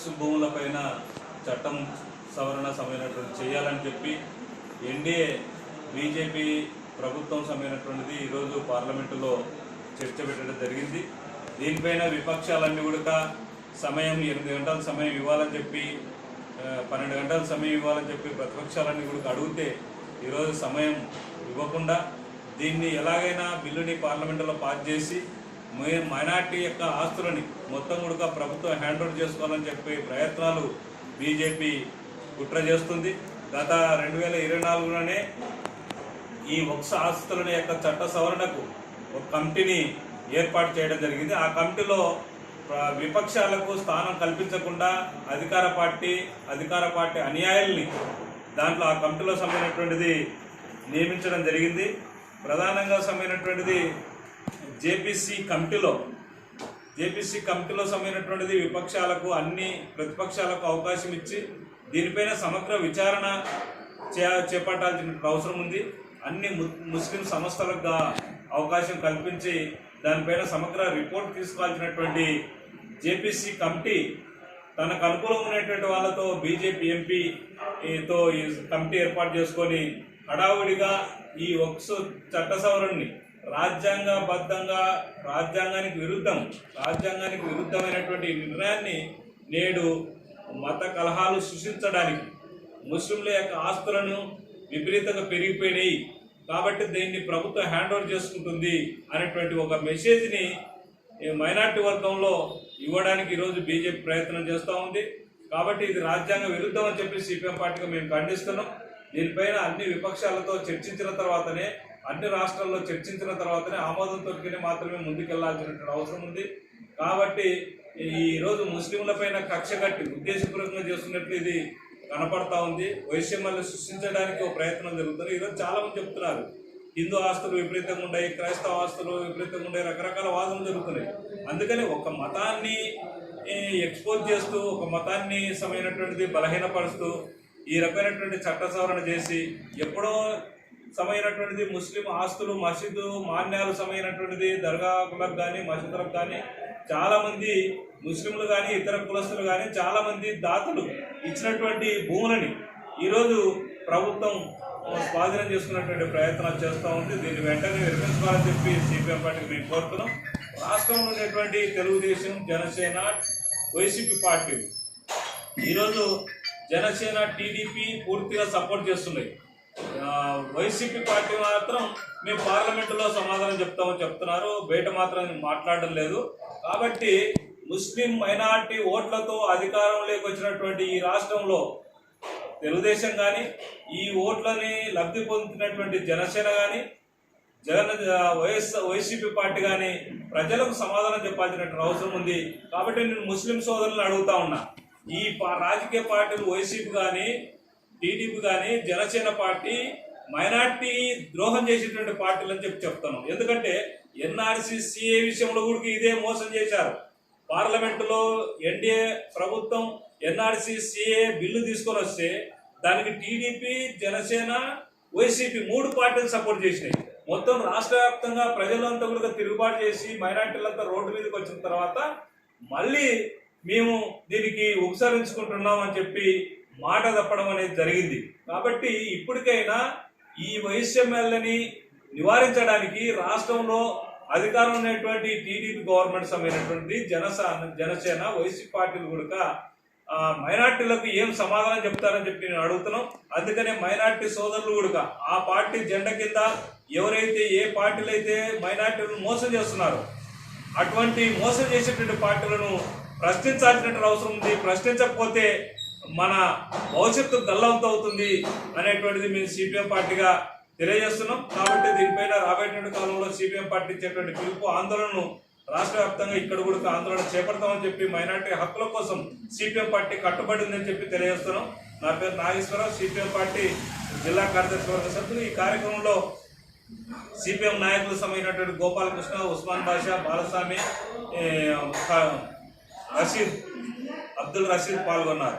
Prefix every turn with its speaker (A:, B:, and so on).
A: భూముల భూములపైన చట్టం సవరణ సమైనటువంటి చేయాలని చెప్పి ఎన్డీఏ బీజేపీ ప్రభుత్వం సమైనటువంటిది ఈరోజు పార్లమెంటులో చర్చ పెట్టడం జరిగింది. దీనిపైన విపక్షాలన్నీ కూడా సమయం ఎనిమిది గంటల సమయం ఇవ్వాలని చెప్పి పన్నెండు గంటల సమయం ఇవ్వాలని చెప్పి ప్రతిపక్షాలన్నీ కూడా అడిగితే ఈరోజు సమయం ఇవ్వకుండా దీన్ని ఎలాగైనా బిల్లుని పార్లమెంటులో పాస్ చేసి మే- మైనార్టీ యొక్క ఆస్తులని మొత్తం కూడా ప్రభుత్వం హ్యాండ్ ఓవర్ చేసుకోవాలని చెప్పే ప్రయత్నాలు బీజేపీ కుట్ర చేస్తుంది. గత రెండు వేల ఇరవై నాలుగులోనే ఈ వక్స ఆస్తుల యొక్క చట్ట సవరణకు ఒక కమిటీని ఏర్పాటు చేయడం జరిగింది. ఆ కమిటీలో విపక్షాలకు స్థానం కల్పించకుండా అధికార పార్టీ అధికార పార్టీ అన్యాయాల్ని దాంట్లో ఆ కమిటీలో సమైనటువంటిది నియమించడం జరిగింది. ప్రధానంగా సమైనటువంటిది జేపీసీ కమిటీలో జేపీసీ కమిటీలో సమైనటువంటిది విపక్షాలకు అన్ని ప్రతిపక్షాలకు అవకాశం ఇచ్చి దీనిపైన సమగ్ర విచారణ చే చేపట్టాల్సిన అవసరం ఉంది. అన్ని ముస్లిం సంస్థలకు అవకాశం కల్పించి దానిపైన సమగ్ర రిపోర్ట్ తీసుకోవాల్సినటువంటి జేపీసీ కమిటీ తనకు అనుకూలంగా ఉన్నటువంటి వాళ్ళతో బీజేపీ ఎంపీతో ఈ కమిటీ ఏర్పాటు చేసుకొని హడావుడిగా ఈ ఒక్స్ చట్ట సవరణని రాజ్యాంగబద్ధంగా రాజ్యాంగానికి విరుద్ధం రాజ్యాంగానికి విరుద్ధమైనటువంటి నిర్ణయాన్ని నేడు మత కలహాలు సృష్టించడానికి ముస్లింల యొక్క ఆస్తులను విపరీతంగా పెరిగిపోయినాయి. కాబట్టి దీన్ని ప్రభుత్వం హ్యాండ్ ఓవర్ చేసుకుంటుంది అనేటువంటి ఒక మెసేజ్ని మైనార్టీ వర్గంలో ఇవ్వడానికి ఈరోజు బీజేపీ ప్రయత్నం చేస్తూ ఉంది. కాబట్టి ఇది రాజ్యాంగ విరుద్ధం అని చెప్పి సిపిఎం పార్టీగా మేము ఖండిస్తున్నాం. దీనిపైన అన్ని విపక్షాలతో చర్చించిన తర్వాతనే అన్ని రాష్ట్రాల్లో చర్చించిన తర్వాతనే ఆమోదంతో మాత్రమే ముందుకెళ్ళాల్సినటువంటి అవసరం ఉంది. కాబట్టి ఈరోజు ముస్లింలపైన పైన కక్ష కట్టి ఉద్దేశపూర్వకంగా చేస్తున్నట్లు ఇది కనపడతా ఉంది. వైషమ్యాలు సృష్టించడానికి ఒక ప్రయత్నం జరుగుతుంది. ఈరోజు చాలా మంది చెప్తున్నారు. హిందూ ఆస్తులు విపరీతంగా ఉన్నాయి క్రైస్తవ ఆస్తులు విపరీతంగా ఉన్నాయి రకరకాల వాదనలు జరుగుతున్నాయి. అందుకని ఒక మతాన్ని ఎక్స్పోజ్ చేస్తూ ఒక మతాన్ని సమైనటువంటిది బలహీనపరుస్తూ ఈ రకమైనటువంటి చట్ట సవరణ చేసి ఎప్పుడో సమైనటువంటిది ముస్లిం ఆస్తులు మసీదు మాన్యాలు సమైనటువంటిది దర్గాకులకు కానీ మసీదులకు కానీ చాలామంది ముస్లింలు కానీ ఇతర కులస్తులు కానీ చాలామంది దాతలు ఇచ్చినటువంటి భూములని ఈరోజు ప్రభుత్వం స్వాధీనం చేసుకున్నటువంటి ప్రయత్నాలు చేస్తూ ఉంది. దీన్ని వెంటనే విరమించుకోవాలని చెప్పి సిపిఎం పార్టీకి మేము కోరుతున్నాం. రాష్ట్రంలో ఉన్నటువంటి తెలుగుదేశం జనసేన వైసీపీ పార్టీలు ఈరోజు జనసేన టీడీపీ పూర్తిగా సపోర్ట్ చేస్తున్నాయి. వైసీపీ పార్టీ మాత్రం మేము పార్లమెంటులో సమాధానం చెప్తామని చెప్తున్నారు. బయట మాత్రం మాట్లాడడం లేదు. కాబట్టి ముస్లిం మైనార్టీ ఓట్లతో అధికారంలోకి వచ్చినటువంటి ఈ రాష్ట్రంలో తెలుగుదేశం కానీ ఈ ఓట్లని లబ్ధి పొందుతున్నటువంటి జనసేన కానీ జగన్ వైఎస్ వైసీపీ పార్టీ కానీ ప్రజలకు సమాధానం చెప్పాల్సినటువంటి అవసరం ఉంది. కాబట్టి నేను ముస్లిం సోదరులను అడుగుతా ఉన్నా. ఈ పా- రాజకీయ పార్టీలు వైసీపీ కానీ టీడీపీ కానీ జనసేన పార్టీ మైనార్టీ ద్రోహం చేసేటువంటి పార్టీలు అని చెప్పి చెప్తాను ఎందుకంటే ఎన్ఆర్సీ సిఏ విషయంలో కూడా ఇదే మోసం చేశారు. పార్లమెంటులో ఎన్డీఏ ప్రభుత్వం ఎన్ఆర్సీ సిఏ బిల్లు తీసుకొని వస్తే దానికి టీడీపీ జనసేన వైసీపీ మూడు పార్టీలు సపోర్ట్ చేసినాయి. మొత్తం రాష్ట్ర వ్యాప్తంగా ప్రజలంతా కూడా తిరుగుబాటు చేసి మైనార్టీలంతా రోడ్డు మీదకి వచ్చిన తర్వాత మళ్ళీ మేము దీనికి ఉపసరించుకుంటున్నాం అని చెప్పి మాట తప్పడం అనేది జరిగింది. కాబట్టి ఇప్పటికైనా ఈ వైషమ్యాలని నివారించడానికి రాష్ట్రంలో అధికారం ఉన్నటువంటి టీడీపీ గవర్నమెంట్ సమైనటువంటి జనసేన జనసేన వైసీపీ పార్టీలు కూడా మైనార్టీలకు ఏం సమాధానం చెప్తారని చెప్పి నేను అడుగుతున్నాం. అందుకనే మైనార్టీ సోదరులు కూడా ఆ పార్టీ జెండా కింద ఎవరైతే ఏ పార్టీలు అయితే మైనార్టీలను మోసం చేస్తున్నారో అటువంటి మోసం చేసేటువంటి పార్టీలను ప్రశ్నించాల్సినటువంటి అవసరం ఉంది. ప్రశ్నించకపోతే మన భవిష్యత్తు గల్లంత అవుతుంది అనేటువంటిది మేము సిపిఎం పార్టీగా తెలియజేస్తున్నాం. కాబట్టి దీనిపైన రాబోయేటువంటి కాలంలో సిపిఎం పార్టీ ఇచ్చేటువంటి పిలుపు ఆందోళనను రాష్ట్ర వ్యాప్తంగా ఇక్కడ కూడా ఆందోళన చేపడతామని చెప్పి మైనార్టీ హక్కుల కోసం సిపిఎం పార్టీ కట్టుబడి ఉందని చెప్పి తెలియజేస్తున్నాం. నా పేరు నాగేశ్వరరావు సిపిఎం పార్టీ జిల్లా కార్యదర్శి వర్గ సభ్యులు. ఈ కార్యక్రమంలో సిపిఎం నాయకులు సమైనటువంటి గోపాలకృష్ణ ఉస్మాన్ బాషా బాలస్వామి राशीद अब्दुल राशीद पालवनार